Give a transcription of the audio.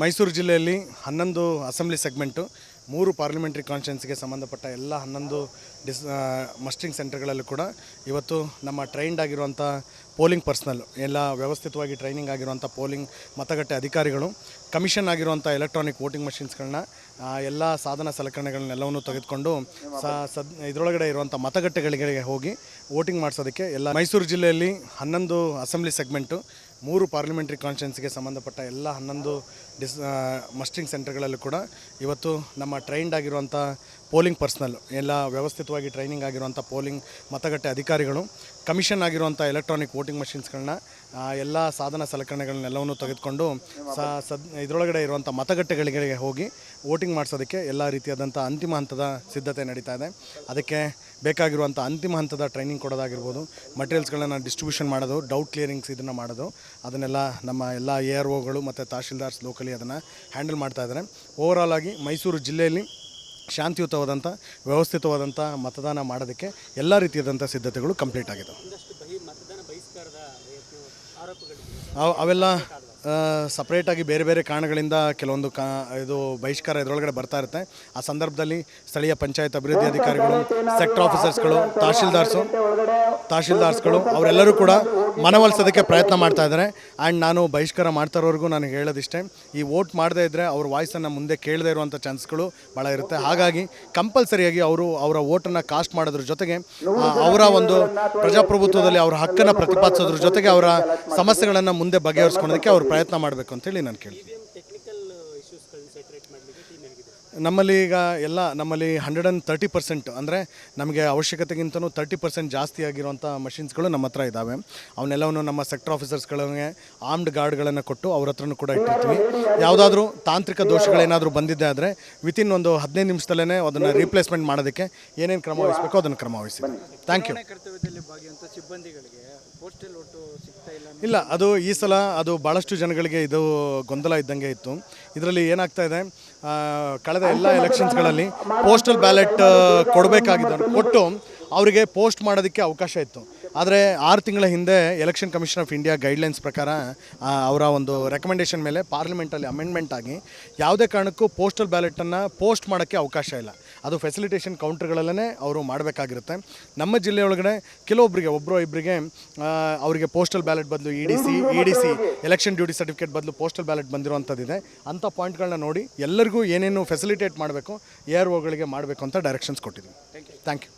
ಮೈಸೂರು ಜಿಲ್ಲೆಯಲ್ಲಿ ಹನ್ನೊಂದು assembly segment, ಮೂರು ಪಾರ್ಲಿಮೆಂಟ್ರಿ ಕಾನ್ಫರೆನ್ಸ್ಗೆ ಸಂಬಂಧಪಟ್ಟ ಎಲ್ಲ ಹನ್ನೊಂದು ಡಿಸ್ ಮಸ್ಟಿಂಗ್ ಸೆಂಟರ್ಗಳಲ್ಲೂ ಕೂಡ ಇವತ್ತು ನಮ್ಮ ಟ್ರೈನ್ಡ್ ಆಗಿರುವಂಥ ಪೋಲಿಂಗ್ ಪರ್ಸ್ನಲ್, ಎಲ್ಲ ವ್ಯವಸ್ಥಿತವಾಗಿ ಟ್ರೈನಿಂಗ್ ಆಗಿರುವಂಥ ಪೋಲಿಂಗ್ ಮತಗಟ್ಟೆ ಅಧಿಕಾರಿಗಳು, ಕಮಿಷನ್ ಆಗಿರುವಂಥ ಎಲೆಕ್ಟ್ರಾನಿಕ್ ವೋಟಿಂಗ್ ಮಷಿನ್ಸ್ಗಳನ್ನ ಎಲ್ಲ ಸಾಧನ ಸಲಕರಣೆಗಳನ್ನೆಲ್ಲವನ್ನು ತೆಗೆದುಕೊಂಡು ಸದ್ ಇದರೊಳಗಡೆ ಇರುವಂಥ ಮತಗಟ್ಟೆಗಳಿಗೆ ಹೋಗಿ ವೋಟಿಂಗ್ ಮಾಡಿಸೋದಕ್ಕೆ ಎಲ್ಲ ಮೈಸೂರು ಜಿಲ್ಲೆಯಲ್ಲಿ ಹನ್ನೊಂದು ಅಸೆಂಬ್ಲಿ ಸೆಗ್ಮೆಂಟು ಮೂರು ಪಾರ್ಲಿಮೆಂಟ್ರಿ ಕಾನ್ಸ್ಟಿಟ್ಯೂನ್ಸಿಗೆ ಸಂಬಂಧಪಟ್ಟ ಎಲ್ಲ ಹನ್ನೊಂದು ಡಿಸ್ ಮಸ್ಟಿಂಗ್ ಸೆಂಟರ್ಗಳಲ್ಲೂ ಕೂಡ ಇವತ್ತು ನಮ್ಮ ಟ್ರೈನ್ಡ್ ಆಗಿರುವಂಥ ಪೋಲಿಂಗ್ ಪರ್ಸ್ನಲ್ ಎಲ್ಲ ವ್ಯವಸ್ಥಿತವಾಗಿ ಟ್ರೈನಿಂಗ್ ಆಗಿರುವಂಥ ಪೋಲಿಂಗ್ ಮತಗಟ್ಟೆ ಅಧಿಕಾರಿಗಳು ಕಮಿಷನ್ ಆಗಿರುವಂಥ ಎಲೆಕ್ಟ್ರಾನಿಕ್ ವೋಟಿಂಗ್ ಮಷಿನ್ಸ್ಗಳನ್ನ ಎಲ್ಲ ಸಾಧನ ಸಲಕರಣೆಗಳನ್ನೆಲ್ಲವನ್ನು ತೆಗೆದುಕೊಂಡು ಸದ್ ಇದರೊಳಗಡೆ ಇರುವಂಥ ಮತಗಟ್ಟೆಗಳಿಗೆ ಹೋಗಿ ವೋಟಿಂಗ್ ಮಾಡಿಸೋದಕ್ಕೆ ಎಲ್ಲ ರೀತಿಯಾದಂಥ ಅಂತಿಮ ಹಂತದ ಸಿದ್ಧತೆ ನಡೀತಾ ಇದೆ. ಅದಕ್ಕೆ ಬೇಕಾಗಿರುವಂಥ ಅಂತಿಮ ಹಂತದ ಟ್ರೈನಿಂಗ್ ಕೊಡೋದಾಗಿರ್ಬೋದು ಮಟೀರಿಯಲ್ಸ್ಗಳನ್ನು ಡಿಸ್ಟ್ರಿಬ್ಯೂಷನ್ ಮಾಡೋದು ಡೌಟ್ ಕ್ಲಿಯರಿಂಗ್ಸ್ ಇದನ್ನು ಮಾಡೋದು ಅದನ್ನೆಲ್ಲ ನಮ್ಮ ಎಲ್ಲ ಎ ಆರ್ ಒಗಳು ಮತ್ತು ತಹಶೀಲ್ದಾರ್ಸ್ ಲೋಕಲಿ ಅದನ್ನು ಹ್ಯಾಂಡಲ್ ಮಾಡ್ತಾ ಇದ್ದಾರೆ ಓವರಾಲ್ ಆಗಿ ಮೈಸೂರು ಜಿಲ್ಲೆಯಲ್ಲಿ ಶಾಂತಿಯುತವಾದಂಥ ವ್ಯವಸ್ಥಿತವಾದಂಥ ಮತದಾನ ಮಾಡೋದಕ್ಕೆ ಎಲ್ಲ ರೀತಿಯಾದಂಥ ಸಿದ್ಧತೆಗಳು ಕಂಪ್ಲೀಟ್ ಆಗಿದೆ ಅವ್- ಅವೆಲ್ಲ ಸಪ್ರೇಟಾಗಿ ಬೇರೆ ಬೇರೆ ಕಾರಣಗಳಿಂದ ಕೆಲವೊಂದು ಕಾ, ಇದು ಬಹಿಷ್ಕಾರ ಇದರೊಳಗಡೆ ಬರ್ತಾ ಇರುತ್ತೆ. ಆ ಸಂದರ್ಭದಲ್ಲಿ ಸ್ಥಳೀಯ ಪಂಚಾಯತ್ ಅಭಿವೃದ್ಧಿ ಅಧಿಕಾರಿಗಳು ಸೆಕ್ಟರ್ ಆಫೀಸರ್ಸ್ಗಳು ತಹಶೀಲ್ದಾರ್ಸು, ತಹಶೀಲ್ದಾರ್ಸ್ಗಳು, ಅವರೆಲ್ಲರೂ ಕೂಡ ಮನವೊಲಿಸೋದಕ್ಕೆ ಪ್ರಯತ್ನ ಮಾಡ್ತಾ ಇದ್ದಾರೆ. ಆ್ಯಂಡ್ ನಾನು ಬಹಿಷ್ಕಾರ ಮಾಡ್ತಾ ನಾನು ಹೇಳೋದಿಷ್ಟೇ, ಈ ವೋಟ್ ಮಾಡದೇ ಇದ್ದರೆ ಅವ್ರ ವಾಯ್ಸನ್ನು ಮುಂದೆ ಕೇಳದೇ ಇರುವಂಥ ಚಾನ್ಸ್ಗಳು ಭಾಳ ಇರುತ್ತೆ. ಹಾಗಾಗಿ ಕಂಪಲ್ಸರಿಯಾಗಿ ಅವರು ಅವರ ವೋಟನ್ನು ಕಾಸ್ಟ್ ಮಾಡೋದ್ರ ಜೊತೆಗೆ ಅವರ ಒಂದು ಪ್ರಜಾಪ್ರಭುತ್ವದಲ್ಲಿ ಅವರ ಹಕ್ಕನ್ನು ಪ್ರತಿಪಾದಿಸೋದ್ರ ಜೊತೆಗೆ ಅವರ ಸಮಸ್ಯೆಗಳನ್ನು ಮುಂದೆ ಬಗೆಹರಿಸ್ಕೊಳ್ಳೋದಕ್ಕೆ ಅವರು ಪ್ರಯತ್ನ ಮಾಡಬೇಕು ಅಂತೇಳಿ ನಾನು ಕೇಳಿ ನಮ್ಮಲ್ಲಿ ಈಗ ಎಲ್ಲ ನಮ್ಮಲ್ಲಿ ಹಂಡ್ರೆಡ್ ಆ್ಯಂಡ್ ತರ್ಟಿ ಪರ್ಸೆಂಟ್ ಅಂದರೆ ನಮಗೆ ಅವಶ್ಯಕತೆಗಿಂತನೂ ತರ್ಟಿ ಪರ್ಸೆಂಟ್ ಜಾಸ್ತಿ ಆಗಿರುವಂಥ ಮಷಿನ್ಸ್ಗಳು ನಮ್ಮ ಹತ್ರ ಇದ್ದಾವೆ ಅವನ್ನೆಲ್ಲವನ್ನು ನಮ್ಮ ಸೆಕ್ಟರ್ ಆಫೀಸರ್ಸ್ಗಳಿಗೆ ಆರ್ಮ್ಡ್ ಗಾರ್ಡ್ಗಳನ್ನು ಕೊಟ್ಟು ಅವ್ರ ಹತ್ರನೂ ಕೂಡ ಇಟ್ಟಿರ್ತೀವಿ. ಯಾವುದಾದ್ರೂ ತಾಂತ್ರಿಕ ದೋಷಗಳೇನಾದರೂ ಬಂದಿದ್ದೆ ಆದರೆ ವಿತಿನ್ ಒಂದು ಹದಿನೈದು ನಿಮಿಷದಲ್ಲೇ ಅದನ್ನು ರೀಪ್ಲೇಸ್ಮೆಂಟ್ ಮಾಡೋದಕ್ಕೆ ಏನೇನು ಕ್ರಮ ವಹಿಸಬೇಕು ಅದನ್ನು ಕ್ರಮ ವಹಿಸ್ತೀವಿ. ಥ್ಯಾಂಕ್ ಯು ಇಲ್ಲ ಅದು ಈ ಸಲ ಅದು ಭಾಳಷ್ಟು ಜನಗಳಿಗೆ ಇದು ಗೊಂದಲ ಇದ್ದಂಗೆ ಇತ್ತು. ಇದರಲ್ಲಿ ಏನಾಗ್ತಾ ಇದೆ ಆ, ಕಳೆದ ಎಲ್ಲ ಎಲೆಕ್ಷನ್ಸ್ಗಳಲ್ಲಿ ಪೋಸ್ಟಲ್ ಬ್ಯಾಲೆಟ್ ಕೊಡಬೇಕಾಗಿದ್ದ ಕೊಟ್ಟು ಅವರಿಗೆ ಪೋಸ್ಟ್ ಮಾಡೋದಕ್ಕೆ ಅವಕಾಶ ಇತ್ತು. ಆದರೆ ಆರು ತಿಂಗಳ ಹಿಂದೆ election commission of India guidelines ಪ್ರಕಾರ ಅವರ ಒಂದು ರೆಕಮೆಂಡೇಷನ್ ಮೇಲೆ ಪಾರ್ಲಿಮೆಂಟಲ್ಲಿ ಅಮೆಂಡ್ಮೆಂಟ್ ಆಗಿ ಯಾವುದೇ ಕಾರಣಕ್ಕೂ ಪೋಸ್ಟಲ್ ಬ್ಯಾಲೆಟನ್ನು ಪೋಸ್ಟ್ ಮಾಡೋಕ್ಕೆ ಅವಕಾಶ ಇಲ್ಲ. ಅದು ಫೆಸಿಲಿಟೇಷನ್ ಕೌಂಟರ್ಗಳಲ್ಲೇ ಅವರು ಮಾಡಬೇಕಾಗಿರುತ್ತೆ. ನಮ್ಮ ಜಿಲ್ಲೆಯೊಳಗಡೆ ಕೆಲವೊಬ್ಬರಿಗೆ ಒಬ್ಬರು ಇಬ್ಬರಿಗೆ ಅವರಿಗೆ ಪೋಸ್ಟಲ್ ಬ್ಯಾಲೆಟ್ ಬದಲು E D C E D C election duty certificate ಬದಲು ಪೋಸ್ಟಲ್ ಬ್ಯಾಲೆಟ್ ಬಂದಿರುವಂಥದ್ದಿದೆ. ಅಂಥ ಪಾಯಿಂಟ್ಗಳನ್ನ ನೋಡಿ ಎಲ್ಲರಿಗೂ ಏನೇನು ಫೆಸಿಲಿಟೇಟ್ ಮಾಡಬೇಕು ಎ ಆರ್ ಒಗಳಿಗೆ ಮಾಡಬೇಕು ಅಂತ ಡೈರೆಕ್ಷನ್ಸ್ ಕೊಟ್ಟಿದ್ದೀವಿ ಥ್ಯಾಂಕ್ ಯು